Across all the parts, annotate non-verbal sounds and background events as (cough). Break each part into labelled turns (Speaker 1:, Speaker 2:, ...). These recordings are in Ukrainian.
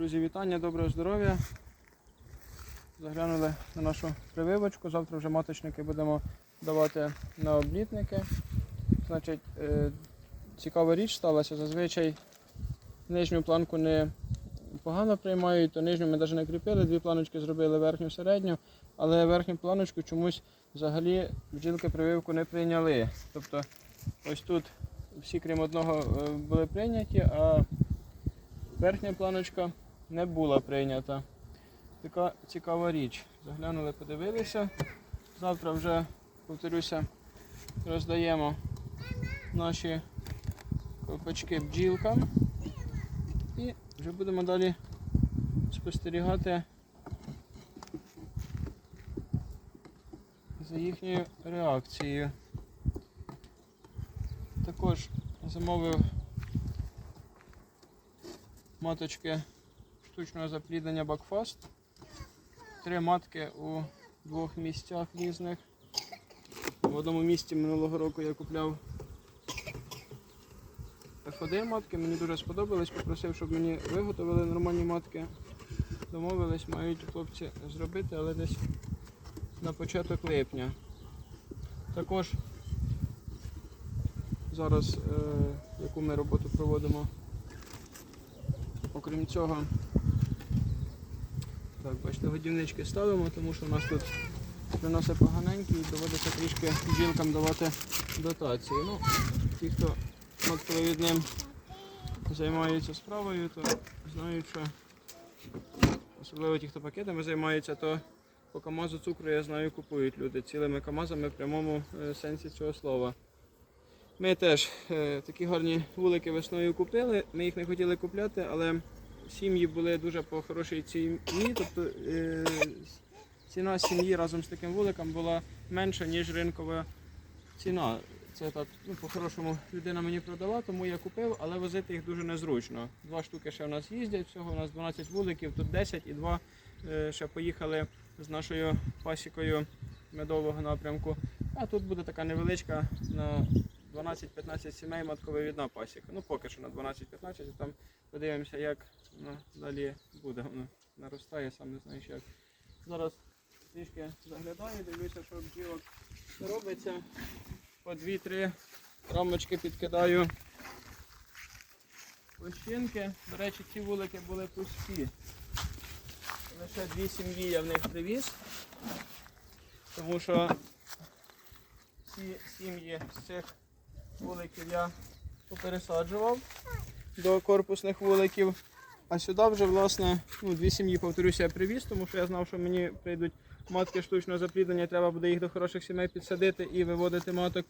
Speaker 1: Друзі, вітання, доброго здоров'я. Заглянули на нашу прививочку. Завтра вже маточники будемо давати на облітники. Значить, е, цікава річ сталася. Зазвичай нижню планку не погано приймають, то нижню ми навіть не кріпили, дві планочки зробили верхню середню, але верхню планочку чомусь взагалі бджілки прививку не прийняли. Тобто ось тут всі крім одного е, були прийняті, а верхня планочка не була прийнята. Така цікава річ. Заглянули, подивилися. Завтра вже, повторюся, роздаємо наші ковпачки бджілкам. І вже будемо далі спостерігати за їхньою реакцією. Також замовив маточки штучного запліднення Бакфаст. Три матки у двох місцях різних. В одному місці минулого року я купляв F1 матки, мені дуже сподобались, попросив, щоб мені виготовили нормальні матки. Домовились, мають хлопці зробити, але десь на початок липня. Також зараз, е, яку ми роботу проводимо, окрім цього, так, бачите, годівнички ставимо, тому що у нас тут приноси поганенькі і доводиться трішки бджілкам давати дотації. Ну, ті, хто матковідним займаються справою, то знають, що особливо ті, хто пакетами займаються, то по камазу цукру, я знаю, купують люди цілими камазами в прямому е, сенсі цього слова. Ми теж е, такі гарні вулики весною купили. Ми їх не хотіли купляти, але сім'ї були дуже по хорошій ціні. Тобто е, ціна сім'ї разом з таким вуликом була менша, ніж ринкова ціна. Це так, ну, по-хорошому людина мені продала, тому я купив, але возити їх дуже незручно. Два штуки ще в нас їздять, всього у нас 12 вуликів, тут 10 і два е, ще поїхали з нашою пасікою медового напрямку. А тут буде така невеличка на 12-15 сімей матковивідна пасіка. Ну поки що на 12-15, а там подивимося, як ну, далі буде. Воно наростає, сам не знаєш як. Зараз трішки заглядаю, дивлюся, що бджілок робиться. По 2-3 рамочки підкидаю площинки. До речі, ці вулики були пусті. Лише дві сім'ї я в них привіз, тому що ці сім'ї з цих вуликів я попересаджував до корпусних вуликів. А сюди вже власне ну, дві сім'ї, повторюся, я привіз, тому що я знав, що мені прийдуть матки штучного запліднення, треба буде їх до хороших сімей підсадити і виводити маток.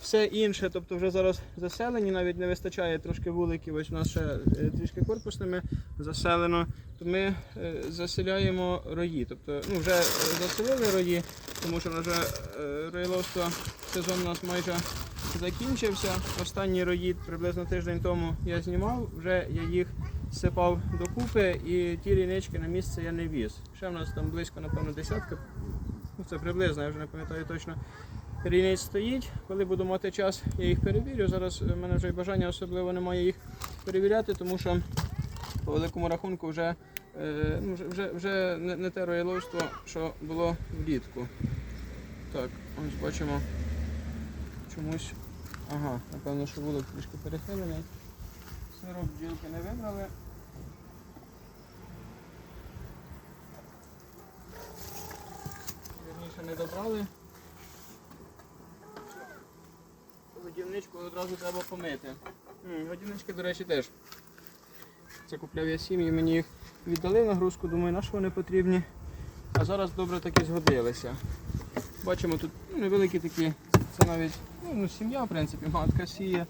Speaker 1: Все інше, тобто вже зараз заселені, навіть не вистачає трошки вуликів, ось у нас ще е, трішки корпусними заселено, то ми е, заселяємо рої. Тобто ну, вже е, заселили рої, тому що вже роїловство сезон у нас майже закінчився. Останні рої приблизно тиждень тому я знімав, вже я їх сипав докупи і ті лінички на місце я не віз. Ще в нас там близько, напевно, десятка. Ну, це приблизно, я вже не пам'ятаю точно. Рінець стоїть. Коли буду мати час, я їх перевірю. Зараз в мене вже бажання особливо немає їх перевіряти, тому що по великому рахунку вже, е, ну, вже, вже, вже не те рояловство, що було влітку. Так, ось бачимо чомусь. Ага, напевно, що вулик трішки перехилений. Сироп бджілки не вибрали. Вірніше не добрали. Годівничку одразу треба помити. Годівнички, до речі, теж. Це купляв я сім'ї, мені їх віддали нагрузку, думаю, на що вони потрібні. А зараз добре таки згодилися. Бачимо тут ну, невеликі такі, це навіть ну, ну, сім'я, в принципі, матка сіє.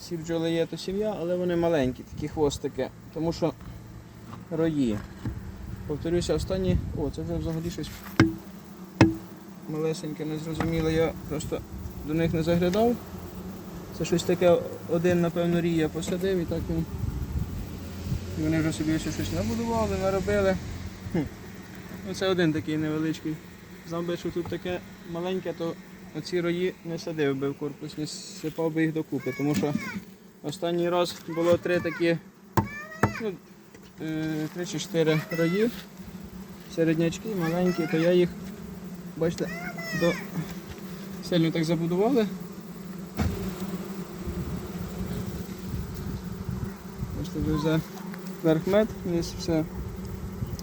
Speaker 1: Всі бджоли є, то сім'я, але вони маленькі, такі хвостики, тому що рої. Повторюся, останні... О, це вже взагалі щось малесеньке, незрозуміле. Я просто до них не заглядав. Це щось таке, один, напевно, рій я посадив і так він. І вони вже собі щось набудували, наробили. Хм. Оце один такий невеличкий. Знав би, що тут таке маленьке, то оці рої не садив би в корпус, не сипав би їх докупи, тому що останній раз було три такі, ну, е, три чи чотири рої, середнячки, маленькі, то я їх, бачите, до... сильно так забудували. Бачите, вже верх мед, низ все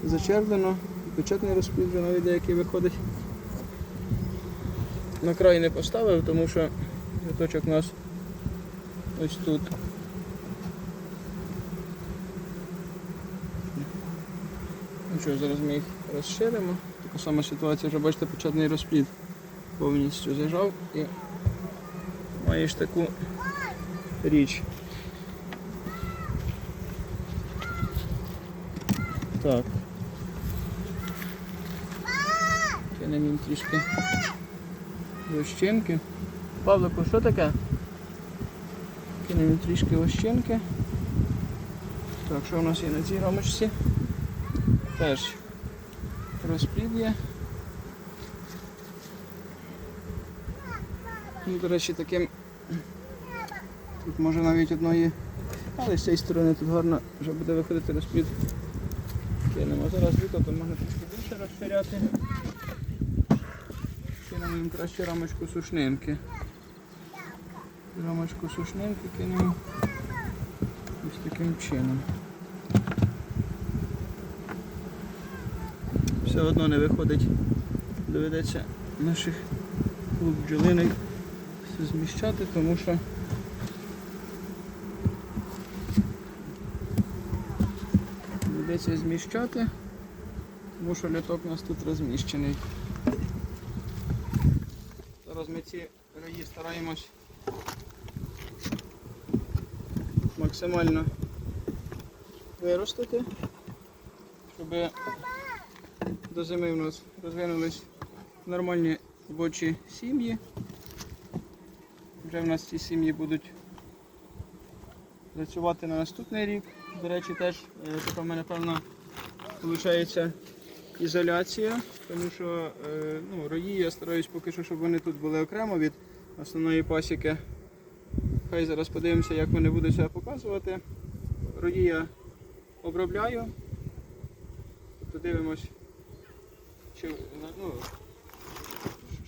Speaker 1: зачервлено, печатний розплід вже навіть деякий виходить. На край не поставив, тому що виточок у нас ось тут. Ну що, зараз ми їх розширимо. Така сама ситуація, вже бачите, початний розплід повністю зажав і маєш таку річ. Так. Кинемо їм трішки лощинки. Павлику, що таке? Кинемо трішки лощинки. Так, що у нас є на цій рамочці? Теж розплід є. Ну, до речі, таким тут може навіть одної, але з цієї сторони тут гарно вже буде виходити розплід. Кинемо. Зараз літо, то можна трішки більше розширяти. Кинемо краще рамочку сушнинки. Рамочку сушнинки кинемо ось таким чином. Все одно не виходить, доведеться наших клуб бджолиних все зміщати, тому що доведеться зміщати, тому що літок у нас тут розміщений. Ми ці раї стараємось максимально виростити, щоб до зими у нас розвинулись нормальні робочі сім'ї. Вже в нас ці сім'ї будуть працювати на наступний рік. До речі, теж е, така в мене певна виходить ізоляція, тому що е, ну, рої я стараюсь поки що, щоб вони тут були окремо від основної пасіки. Хай зараз подивимося, як вони будуть себе показувати. Рої я обробляю. Тобто дивимось, чи, ну,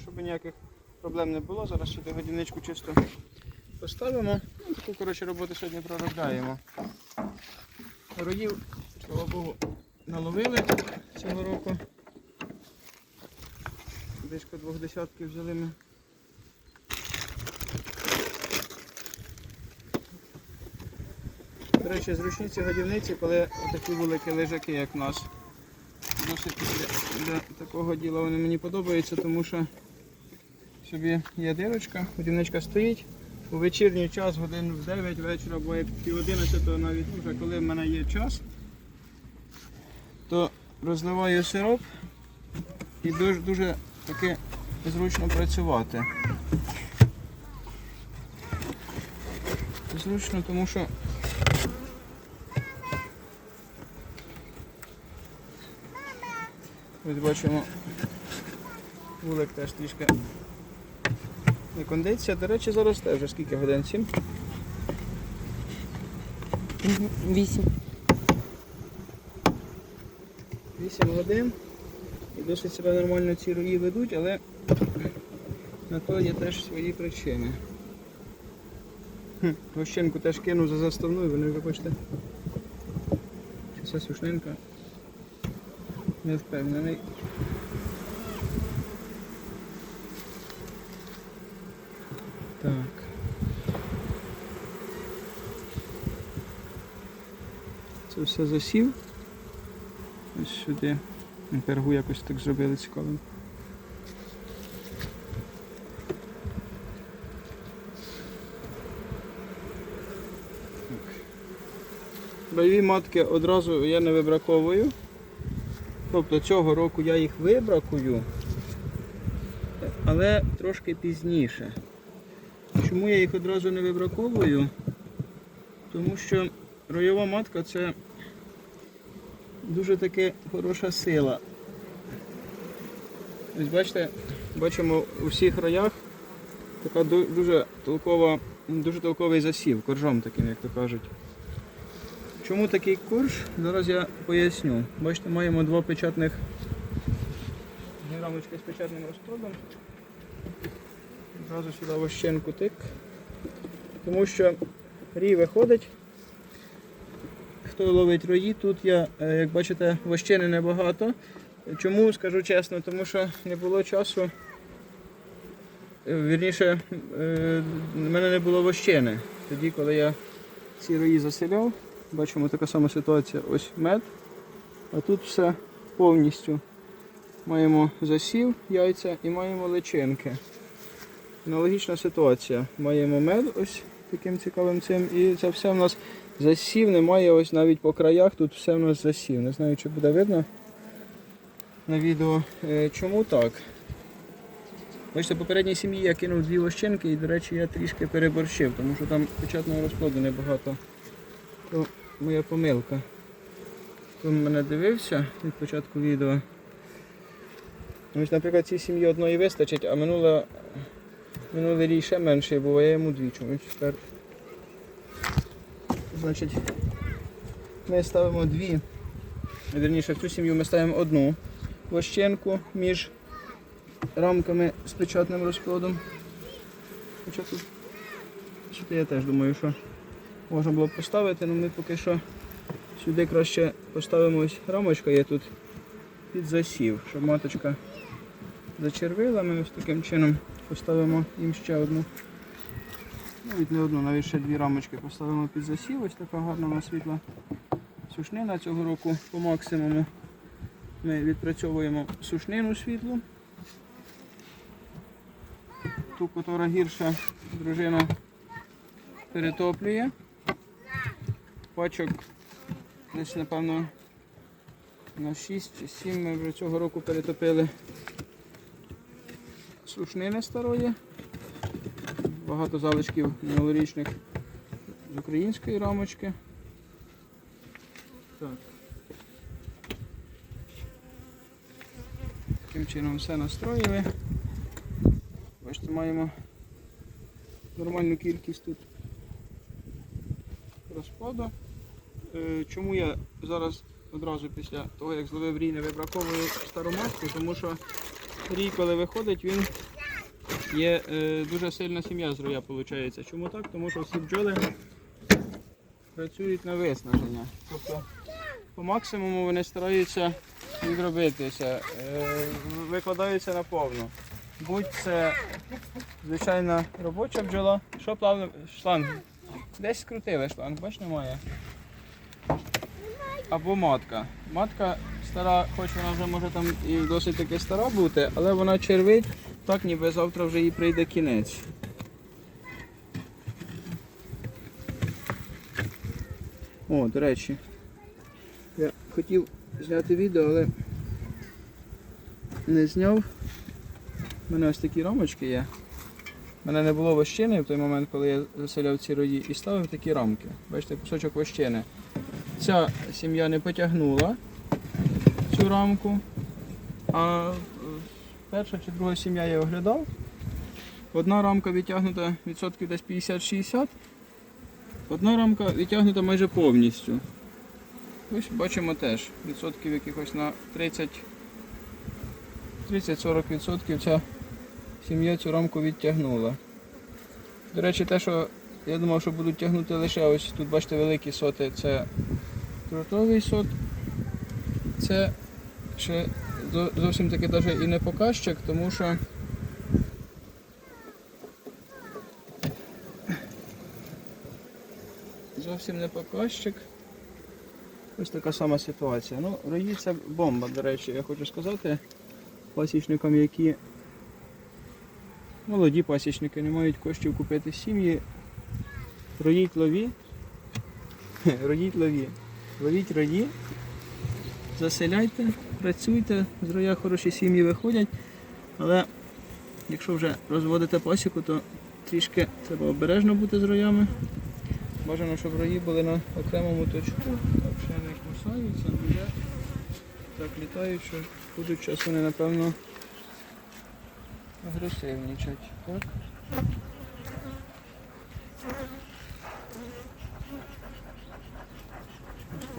Speaker 1: щоб ніяких проблем не було. Зараз сюди годівничку чисто поставимо. Ну, таку коротше, роботу сьогодні проробляємо. Роїв, слава Богу, наловили цього року. Близько двох десятків взяли ми. До речі, зручні ці годівниці, коли такі великі лежаки, як в нас. Для, такого діла вони мені подобаються, тому що собі є дирочка, годівничка стоїть. У вечірній час, годин в 9 вечора, або як пів 11, то навіть вже коли в мене є час, то розливаю сироп і дуже, дуже таки зручно працювати. Зручно, тому що ось бачимо, вулик теж трішки не кондиція. До речі, зараз теж вже скільки годин? Сім?
Speaker 2: Вісім.
Speaker 1: 8 годин. І досить себе нормально ці рої ведуть, але на то є теж свої причини. Хм, теж кинув за заставну і вони. Чи це сушнинка? Не впевнений. Так. Це все засів. Ось сюди. Пергу якось так зробили цікавим. Бойові матки одразу я не вибраковую. Тобто цього року я їх вибракую, але трошки пізніше. Чому я їх одразу не вибраковую? Тому що ройова матка це дуже таки хороша сила. Ось бачите, бачимо у всіх роях така дуже толкова, дуже толковий засів, коржом таким, як то кажуть. Чому такий корж? Зараз я поясню. Бачите, маємо два печатних рамочки з печатним розкладом. Одразу сюди вощенку тик. Тому що рій виходить. Хто ловить рої, тут я, е, як бачите, вощини небагато. Чому скажу чесно, тому що не було часу. е, Вірніше, е, в мене не було вощини. Тоді, коли я ці рої заселяв, бачимо така сама ситуація. Ось мед. А тут все повністю. Маємо засів, яйця і маємо личинки. Аналогічна ситуація. Маємо мед ось таким цікавим цим. І це все в нас засів, немає ось навіть по краях, тут все в нас засів. Не знаю, чи буде видно на відео. Е, Чому так? Бачите, попередній сім'ї я кинув дві лощинки і, до речі, я трішки переборщив, тому що там печатного розкладу небагато. То моя помилка. Хто мене дивився від початку відео. Ось, наприклад, цій сім'ї одної вистачить, а минуле, минулий рій ще менший був, а я йому дві чомусь тепер. Значить, ми ставимо дві. Вірніше, в цю сім'ю ми ставимо одну лощинку між рамками з печатним розкладом. Хоча тут сюди я теж думаю, що можна було б поставити, але ми поки що сюди краще поставимо ось рамочка є тут під засів, щоб маточка зачервила, ми ось таким чином поставимо їм ще одну. Навіть не одну, навіть ще дві рамочки поставимо під засів. Ось така гарна у нас світла сушнина цього року по максимуму. Ми відпрацьовуємо сушнину світлу. Ту, яка гірша дружина перетоплює. Пачок десь, напевно, на 6 чи 7 ми вже цього року перетопили сушнини старої. Багато залишків минулорічних з української рамочки. Так. Таким чином все настроїли. Бачите, маємо нормальну кількість тут розпаду. Е, Чому я зараз одразу після того, як зловив рій, не вибраковую стару матку, тому що рій, коли виходить, він є е, дуже сильна сім'я з роя, виходить. Чому так? Тому що всі бджоли працюють на виснаження. Тобто по максимуму вони стараються відробитися, е, викладаються на повну. Будь це звичайна робоча бджола. Що плавно? Шланг. Десь скрутили шланг, бач, немає. Або матка. Матка стара, хоч вона вже може там і досить таки стара бути, але вона червить, так ніби завтра вже їй прийде кінець. О, до речі, я хотів зняти відео, але не зняв. У мене ось такі рамочки є. У мене не було вощини в той момент, коли я заселяв ці рої, і ставив такі рамки. Бачите, кусочок вощини. Ця сім'я не потягнула цю рамку, а перша чи друга сім'я я оглядав. Одна рамка відтягнута відсотків десь 50-60, одна рамка відтягнута майже повністю. Ось бачимо теж відсотків якихось на 30 30-40% ця сім'я цю рамку відтягнула. До речі, те, що я думав, що будуть тягнути лише ось тут, бачите, великі соти, це трутовий сот. Це ще зовсім таки навіть і не показчик, тому що зовсім не показчик. Ось така сама ситуація. Ну, рої бомба, до речі, я хочу сказати пасічникам, які молоді пасічники не мають коштів купити сім'ї. Роїть лові. (laughs) Роїть лові. Ловіть рої. Заселяйте, працюйте, з роя хороші сім'ї виходять. Але якщо вже розводите пасіку, то трішки треба обережно бути з роями. Бажано, щоб рої були на окремому точку. Так, ще не кусаються, але так літають, що будуть час вони, напевно, агресивнічать. Так?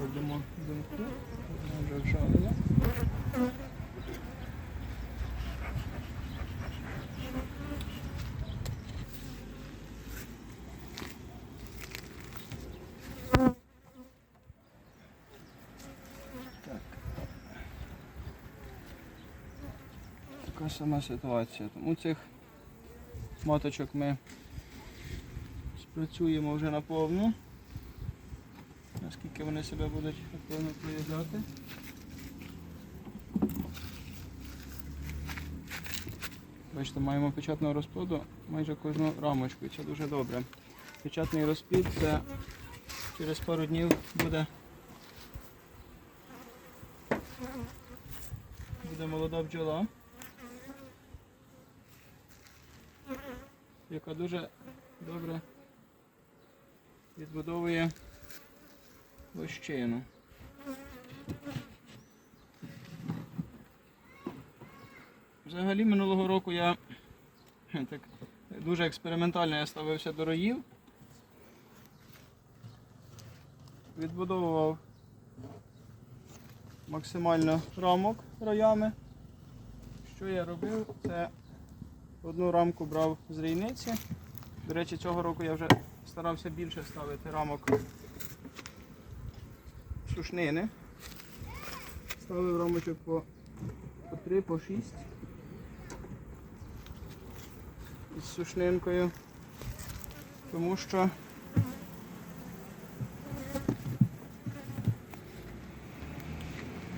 Speaker 1: робимо тут. Вона вже вжалила. Так. Така сама ситуація. Тому цих маточок ми спрацюємо вже наповну. Наскільки вони себе будуть активно проявляти. Бачите, маємо печатного розплоду майже кожну рамочку і це дуже добре. Печатний розплід це через пару днів буде, буде молода бджола, яка дуже добре відбудовує лощину. Взагалі минулого року я (laughs) так дуже експериментально я ставився до роїв. Відбудовував максимально рамок роями. Що я робив? Це одну рамку брав з рійниці. До речі, цього року я вже старався більше ставити рамок сушнини. Ставив рамочок по, по 3, по 6 із сушнинкою, тому що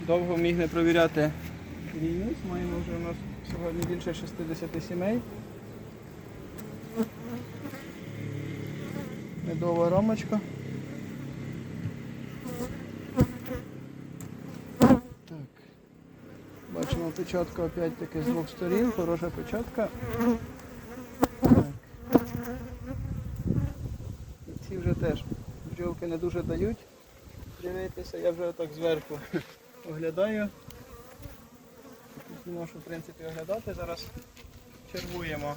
Speaker 1: довго міг не провіряти рійниць. Маємо вже у нас сьогодні більше 60 сімей. Медова рамочка. Так. Бачимо печатка опять таки з двох сторін, хороша печатка. Так. І ці вже теж бджолки не дуже дають дивитися, я вже так зверху оглядаю. Що в принципі оглядати. Зараз червуємо.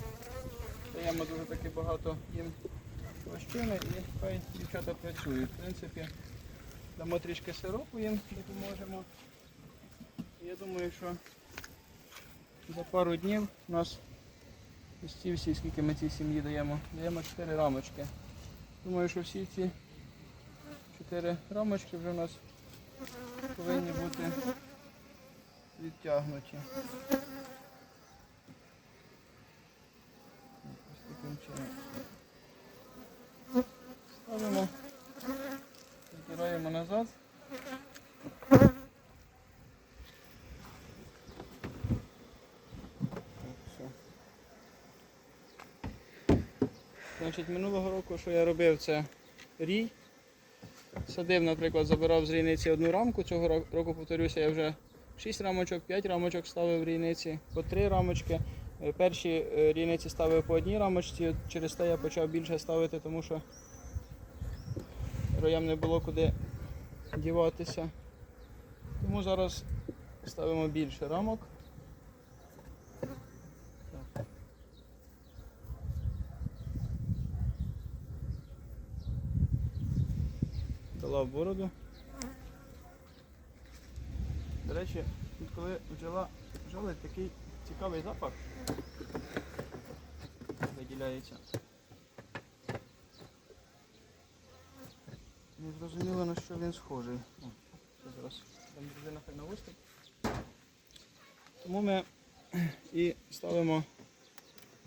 Speaker 1: Даємо дуже таки багато їм площини і хай дівчата працюють. В принципі, дамо трішки сиропу їм, допоможемо. Я думаю, що за пару днів у нас ось ці всі, скільки ми цій сім'ї даємо, даємо 4 рамочки. Думаю, що всі ці 4 рамочки вже у нас повинні бути відтягнуті. Ось таким чином. Ставимо, затираємо назад. Значить, минулого року, що я робив, це рій. Садив, наприклад, забирав з рійниці одну рамку. Цього року, повторюся, я вже 6 рамочок, 5 рамочок ставив рійниці, по 3 рамочки. Е, Перші е, рійниці ставив по одній рамочці, через те я почав більше ставити, тому що роям не було куди діватися. Тому зараз ставимо більше рамок. Дала в бороду. Речі, тут коли бджола жалить, такий цікавий запах виділяється. Не зрозуміло на що він схожий. О, зараз там дружина хай на виступ. Тому ми і ставимо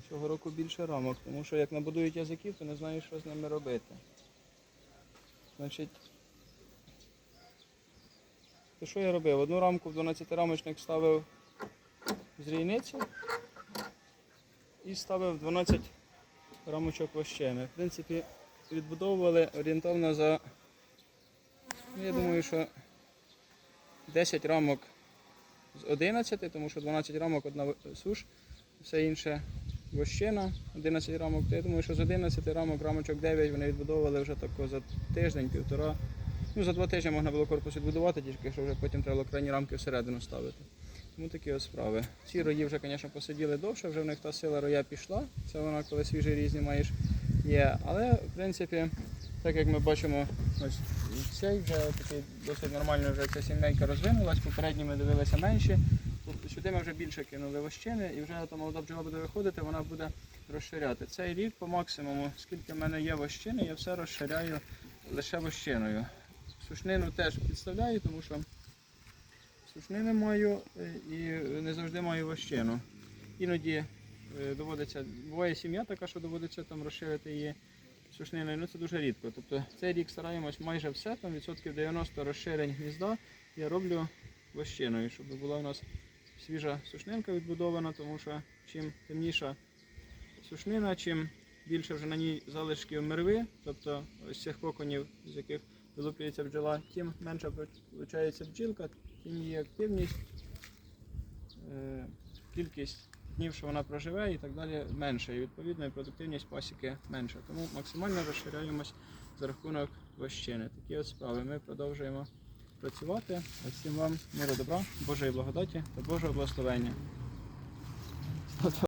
Speaker 1: цього року більше рамок, тому що як набудують язиків, то не знаєш, що з ними робити. Значить, то що я робив? Одну рамку в 12-рамочник ставив з рійниці і ставив 12 рамочок вощени. В принципі, відбудовували орієнтовно за, ну, я думаю, що 10 рамок з 11, тому що 12 рамок одна суш, все інше вощина, 11 рамок. То я думаю, що з 11 рамок, рамочок 9 вони відбудовували вже тако за тиждень, півтора. Ну, за два тижні можна було корпус відбудувати, тільки що вже потім треба було крайні рамки всередину ставити. Тому такі ось справи. Ці рої вже, звісно, посиділи довше, вже в них та сила роя пішла. Це вона, коли свіжий різні маєш, є. Але, в принципі, Так як ми бачимо, ось цей вже такий досить нормально вже ця сімейка розвинулась, попередні ми дивилися менші. Тобто сюди ми вже більше кинули вощини і вже та молода бджола буде виходити, вона буде розширяти. Цей рік по максимуму, скільки в мене є вощини, я все розширяю лише вощиною. Сушнину теж підставляю, тому що сушнини маю е, і не завжди маю вощину. Іноді е, доводиться, буває сім'я така, що доводиться там розширити її сушниною, ну це дуже рідко. Тобто цей рік стараємось майже все, там відсотків 90 розширень гнізда я роблю вощиною, щоб була у нас свіжа сушнинка відбудована, тому що чим темніша сушнина, чим більше вже на ній залишків мерви, тобто ось цих коконів, з яких вилуплюється бджола, тим менша виходить бджілка, тим її активність, е, кількість днів, що вона проживе і так далі менше. І відповідно і продуктивність пасіки менша. Тому максимально розширяємось за рахунок вощини. Такі от справи. Ми продовжуємо працювати. Всім вам миру добра, Божої благодаті та Божого благословення.